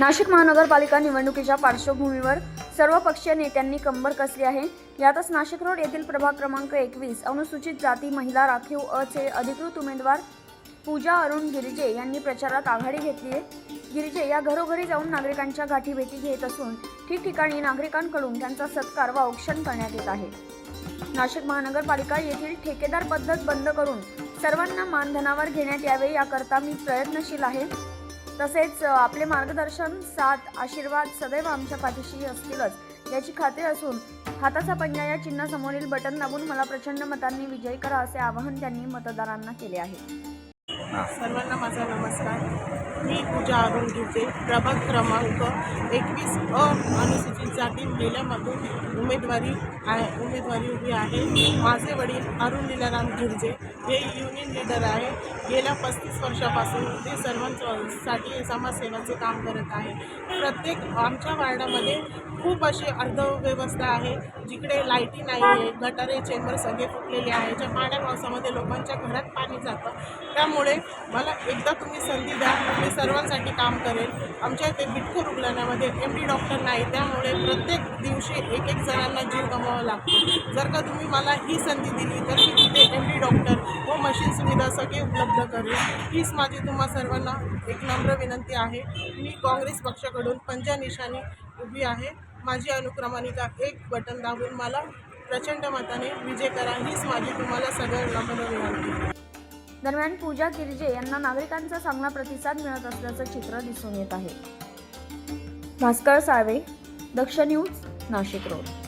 नाशिक महानगरपालिका निवडणुकीच्या पार्श्वभूमीवर सर्व पक्षीय नेत्यांनी कंबर कसली आहे? यातच नाशिक रोड येथील प्रभाग क्रमांक एकवीस अनुसूचित जाती महिला राखीव अ चे अधिकृत उमेदवार पूजा अरुण गिरिजे यांनी प्रचारात आघाडी घेतली आहे. गिरिजे या घरोघरी जाऊन नागरिकांच्या गाठी भेटी घेत असून ठिकठिकाणी नागरिकांकडून त्यांचा सत्कार व औक्षण करण्यात येत आहे. नाशिक महानगरपालिका येथील ठेकेदार पद्धत बंद करून सर्वांना मानधनावर घेण्यात यावे याकरता मी प्रयत्नशील आहे. तसेच आपले मार्गदर्शन साथ आशीर्वाद सदैव आमच्या पाठीशी असतीलच याची खात्री असून हाताचा पंजा या चिन्हासमोरील बटन दाबून मला प्रचंड मतांनी विजयी करा असे आवाहन त्यांनी मतदारांना केले आहे. सर्वांना माझा नमस्कार. मी पूजा अरुण गिरजे प्रभाग क्रमांक एकवीस अ अनुसूचित जाती महिलामधून उमेदवारी आहे उमेदवारी उभी आहे. माझे वडील अरुण लीलाराम गिरजे हे युनियन लीडर आहे. गेल्या पस्तीस वर्षापासून ते सर्वांसाठी समाजसेवाचे काम करत आहे. प्रत्येक आमच्या वार्डामध्ये खूप अशी अर्धव्यवस्था आहे. जिकडे लाईटी नाही आहे गटारे चेंबर सगळे फुटलेले आहे. ज्या पाण्या पावसामध्ये लोकांच्या घरात पाणी जातं त्यामुळे मला एकदा तुम्ही संधी द्या मी सर्वांसाठी काम करेन आमच्या इथे बिटको रुग्णालयामध्ये एम डी डॉक्टर नाही त्यामुळे प्रत्येक दिवशी एक एक जणांना जीव गमवावा लागतो. जर का तुम्ही मला ही संधी दिली तर मी तिथे एम डी डॉक्टर व मशीन सुविधा सगळे उपलब्ध करेन हीच माझी तुम्हा सर्वांना एक नम्र विनंती आहे. मी काँग्रेस पक्षाकडून पंजा निशाणी उभी आहे. माझी अनुक्रमानिका एक बटन दाबून मला प्रचंड मताने विजय करा हीच माझी तुम्हाला सगळ्यांना नम्र विनंती दरम्यान पूजा गिरजे यांना नागरिकांचा चांगला प्रतिसाद मिळत असल्याचं चित्र दिसून येत आहे. Bhaskar Salve Daksh news Nashik road.